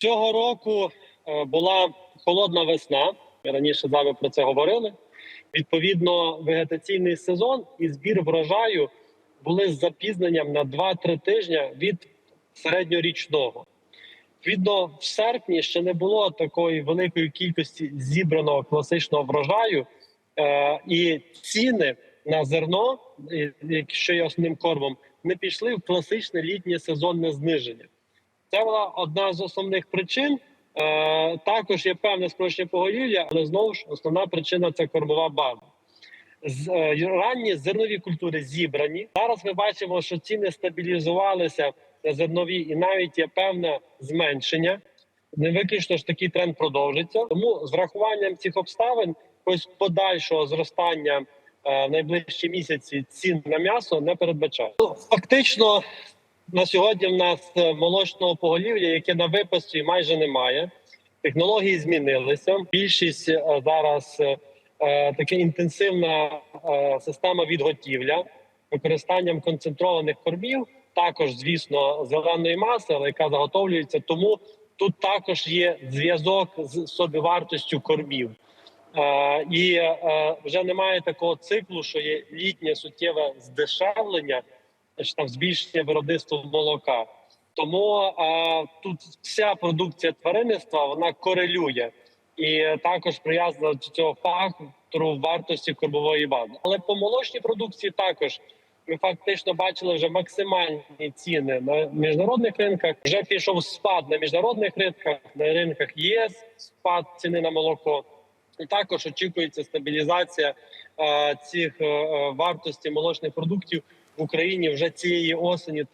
Цього року е, була холодна весна. Ми раніше з вами про це говорили. Відповідно, вегетаційний сезон і збір врожаю були з запізненням на 2-3 тижні від середньорічного. Відповідно, в серпні ще не було такої великої кількості зібраного класичного врожаю, е, і ціни на зерно, і- що є основним кормом, не пішли в класичне літнє сезонне зниження. Це була одна з основних причин. Е, також є певне скорочення поголів'я, але знову ж основна причина це кормова база. З, е, ранні зернові культури зібрані. Зараз ми бачимо, що ціни стабілізувалися на зернові, і навіть є певне зменшення. Не виключно ж такий тренд продовжиться. Тому з врахуванням цих обставин, ось подальшого зростання е, в найближчі місяці цін на м'ясо не передбачає. Ну, фактично, на сьогодні в нас е, молочного поголів'я, яке на випасі майже немає. Технології змінилися. Більшість е, зараз е, е, інтенсивна система відготівля використанням концентрованих кормів. Також, звісно, зеленої маси, але яка заготовлюється. Тому тут також є зв'язок з собівартостю кормів. Е, і е, вже немає такого циклу, що є літнє суттєве здешевлення, чи там збільшення виробництва молока. Тому е, тут вся продукція тваринництва вона корелює і також прив'язана до цього фактору вартості кормової бази. Але по молочній продукції також ми фактично бачили вже максимальні ціни на міжнародних ринках. Вже пішов спад на міжнародних ринках, на ринках ЄС спад ціни на молоко. Також очікується стабілізація е, цих е, е, вартості молочних продуктів в Україні вже цієї осені.